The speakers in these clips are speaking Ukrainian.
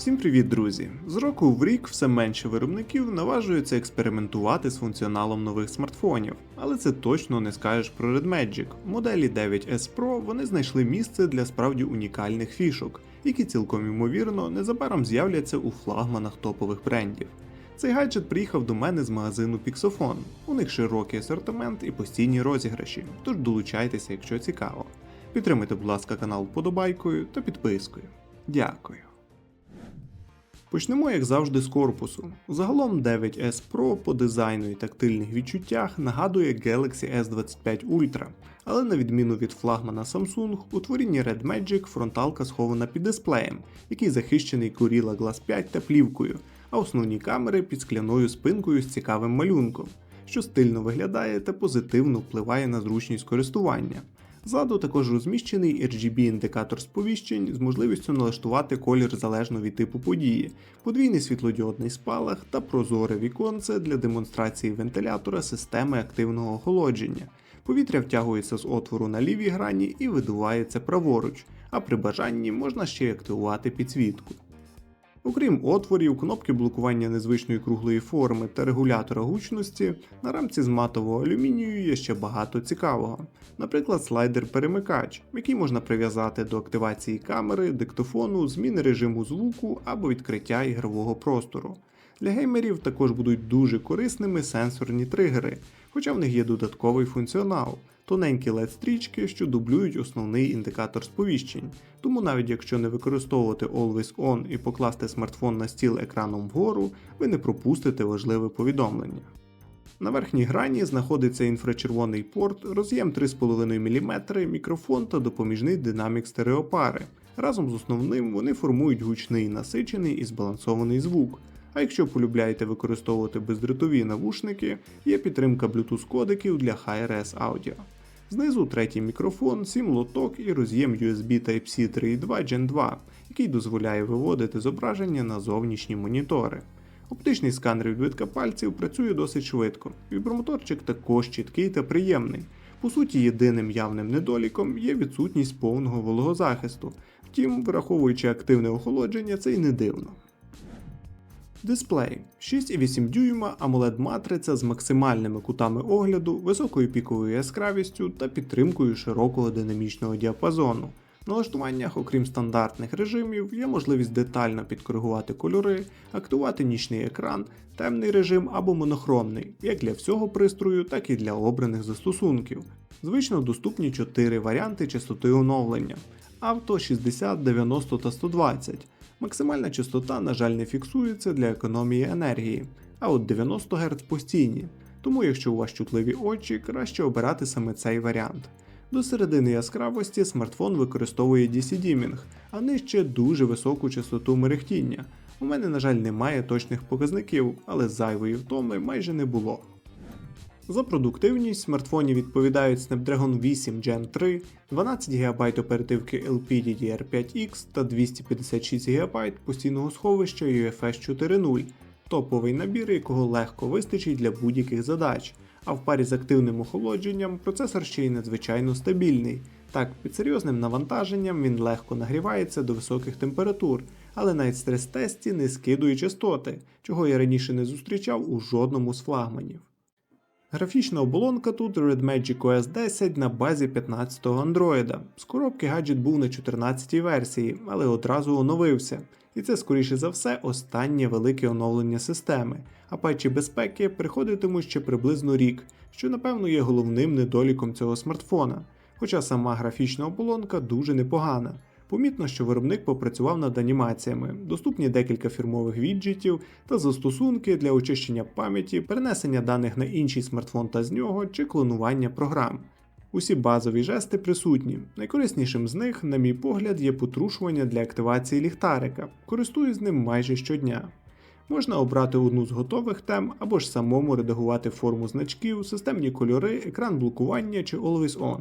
Всім привіт, друзі! З року в рік все менше виробників наважуються експериментувати з функціоналом нових смартфонів, але це точно не скажеш про Red Magic. Моделі 9S Pro вони знайшли місце для справді унікальних фішок, які цілком ймовірно незабаром з'являться у флагманах топових брендів. Цей гаджет приїхав до мене з магазину Pixofon. У них широкий асортимент і постійні розіграші, тож долучайтеся, якщо цікаво. Підтримайте, будь ласка, канал вподобайкою та підпискою. Дякую. Почнемо, як завжди, з корпусу. Загалом 9S Pro по дизайну і тактильних відчуттях нагадує Galaxy S25 Ultra, але на відміну від флагмана Samsung, у творінні Red Magic фронталка схована під дисплеєм, який захищений Gorilla Glass 5 та плівкою, а основні камери під скляною спинкою з цікавим малюнком, що стильно виглядає та позитивно впливає на зручність користування. Ззаду також розміщений RGB-індикатор сповіщень з можливістю налаштувати колір залежно від типу події, подвійний світлодіодний спалах та прозоре віконце для демонстрації вентилятора системи активного охолодження. Повітря втягується з отвору на лівій грані і видувається праворуч, а при бажанні можна ще й активувати підсвітку. Окрім отворів, кнопки блокування незвичної круглої форми та регулятора гучності, на рамці з матового алюмінію є ще багато цікавого. Наприклад, слайдер-перемикач, який можна прив'язати до активації камери, диктофону, зміни режиму звуку або відкриття ігрового простору. Для геймерів також будуть дуже корисними сенсорні тригери, хоча в них є додатковий функціонал тоненькі led стрічки, що дублюють основний індикатор сповіщень. Тому навіть якщо не використовувати Always On і покласти смартфон на стіл екраном вгору, ви не пропустите важливе повідомлення. На верхній грані знаходиться інфрачервоний порт, роз'єм 3,5 мм, мікрофон та допоміжний динамік стереопари. Разом з основним вони формують гучний насичений і збалансований звук. А якщо полюбляєте використовувати бездротові навушники, є підтримка Bluetooth кодеків для Hi-Res. Знизу третій мікрофон, 7 лоток і роз'єм USB Type-C 3.2 Gen 2, який дозволяє виводити зображення на зовнішні монітори. Оптичний сканер відбитка пальців працює досить швидко. Вібромоторчик також чіткий та приємний. По суті, єдиним явним недоліком є відсутність повного вологозахисту. Втім, враховуючи активне охолодження, це й не дивно. Дисплей 6,8 дюйма AMOLED матриця з максимальними кутами огляду, високою піковою яскравістю та підтримкою широкого динамічного діапазону. В налаштуваннях, окрім стандартних режимів, є можливість детально підкоригувати кольори, актувати нічний екран, темний режим або монохромний, як для всього пристрою, так і для обраних застосунків. Звично доступні 4 варіанти частоти оновлення: авто 60, 90 та 120. Максимальна частота, на жаль, не фіксується для економії енергії, а от 90 Гц постійні, тому якщо у вас чутливі очі, краще обирати саме цей варіант. До середини яскравості смартфон використовує DC-дімінг, а нижче дуже високу частоту мерехтіння. У мене, на жаль, немає точних показників, але зайвої втоми майже не було. За продуктивність смартфоні відповідають Snapdragon 8 Gen 3, 12 ГБ оперативки LPDDR5X та 256 ГБ постійного сховища UFS 4.0, топовий набір, якого легко вистачить для будь-яких задач. А в парі з активним охолодженням процесор ще й надзвичайно стабільний. Так, під серйозним навантаженням він легко нагрівається до високих температур, але навіть стрес-тесті не скидує частоти, чого я раніше не зустрічав у жодному з флагманів. Графічна оболонка тут Red Magic OS 10 на базі 15-го Android. З коробки гаджет був на 14-й версії, але одразу оновився. І це, скоріше за все, останнє велике оновлення системи, а патчі безпеки приходитимуть ще приблизно рік, що напевно є головним недоліком цього смартфона. Хоча сама графічна оболонка дуже непогана. Помітно, що виробник попрацював над анімаціями, доступні декілька фірмових віджитів та застосунки для очищення пам'яті, перенесення даних на інший смартфон та з нього чи клонування програм. Усі базові жести присутні. Найкориснішим з них, на мій погляд, є потрушування для активації ліхтарика. Користуюсь ним майже щодня. Можна обрати одну з готових тем або ж самому редагувати форму значків, системні кольори, екран блокування чи Always On.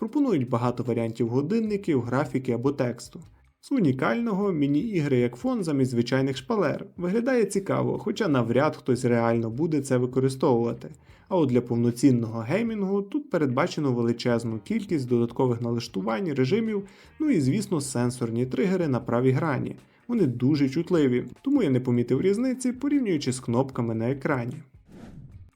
Пропонують багато варіантів годинників, графіки або тексту. З унікального міні-ігри як фон замість звичайних шпалер виглядає цікаво, хоча навряд хтось реально буде це використовувати. А от для повноцінного геймінгу тут передбачено величезну кількість додаткових налаштувань, режимів, ну і звісно сенсорні тригери на правій грані. Вони дуже чутливі, тому я не помітив різниці, порівнюючи з кнопками на екрані.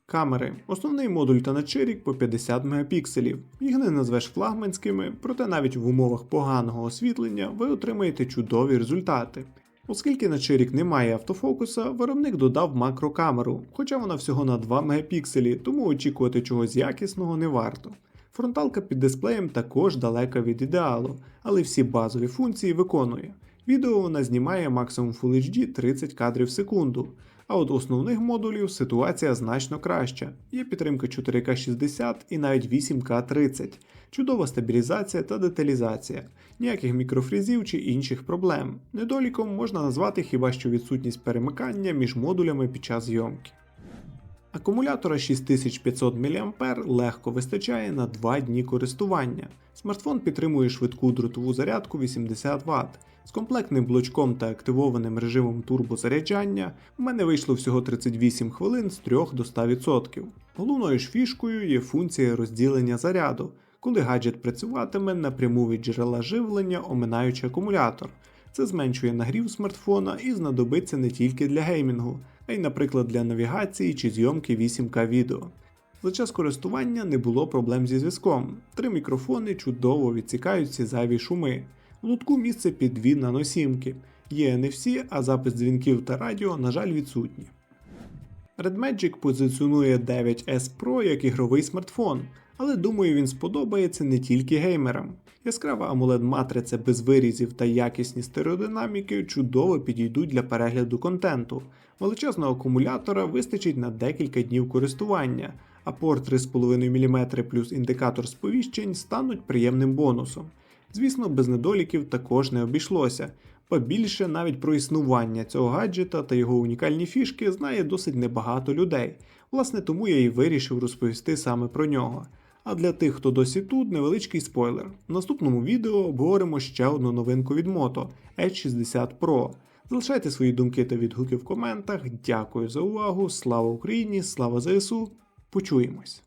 Камери. Основний модуль та начирік по 50 мегапікселів. Їх не назвеш флагманськими, проте навіть в умовах поганого освітлення ви отримаєте чудові результати. Оскільки на Чирік немає автофокуса, виробник додав макрокамеру, хоча вона всього на 2 мегапікселі, тому очікувати чогось якісного не варто. Фронталка під дисплеєм також далека від ідеалу, але всі базові функції виконує. Відео вона знімає максимум Full HD 30 кадрів в секунду. А от основних модулів ситуація значно краща. Є підтримка 4К 60 і навіть 8К 30, чудова стабілізація та деталізація, ніяких мікрофрізів чи інших проблем. Недоліком можна назвати хіба що відсутність перемикання між модулями під час зйомки. Акумулятора 6500 мА легко вистачає на 2 дні користування. Смартфон підтримує швидку дротову зарядку 80 Вт. З комплектним блочком та активованим режимом турбозаряджання в мене вийшло всього 38 хвилин з 3 до 100%. Головною ж фішкою є функція розділення заряду, коли гаджет працюватиме напряму від джерела живлення, оминаючи акумулятор. Це зменшує нагрів смартфона і знадобиться не тільки для геймінгу, а й, наприклад, для навігації чи зйомки 8К відео. За час користування не було проблем зі зв'язком. Три мікрофони чудово відсікають ці зайві шуми. В лутку місце під дві наносімки. Є NFC, а запис дзвінків та радіо, на жаль, відсутні. Red Magic позиціонує 9S Pro як ігровий смартфон, але думаю, він сподобається не тільки геймерам. Яскрава amoled матриця без вирізів та якісні стереодинаміки чудово підійдуть для перегляду контенту. Величезного акумулятора вистачить на декілька днів користування, а порт 3,5 мм плюс індикатор сповіщень стануть приємним бонусом. Звісно, без недоліків також не обійшлося. Побільше навіть про існування цього гаджета та його унікальні фішки знає досить небагато людей. Власне, тому я і вирішив розповісти саме про нього. А для тих, хто досі тут, невеличкий спойлер. В наступному відео обговоримо ще одну новинку від Moto Edge 60 Pro. Залишайте свої думки та відгуки в коментах. Дякую за увагу. Слава Україні! Слава ЗСУ! Почуємось!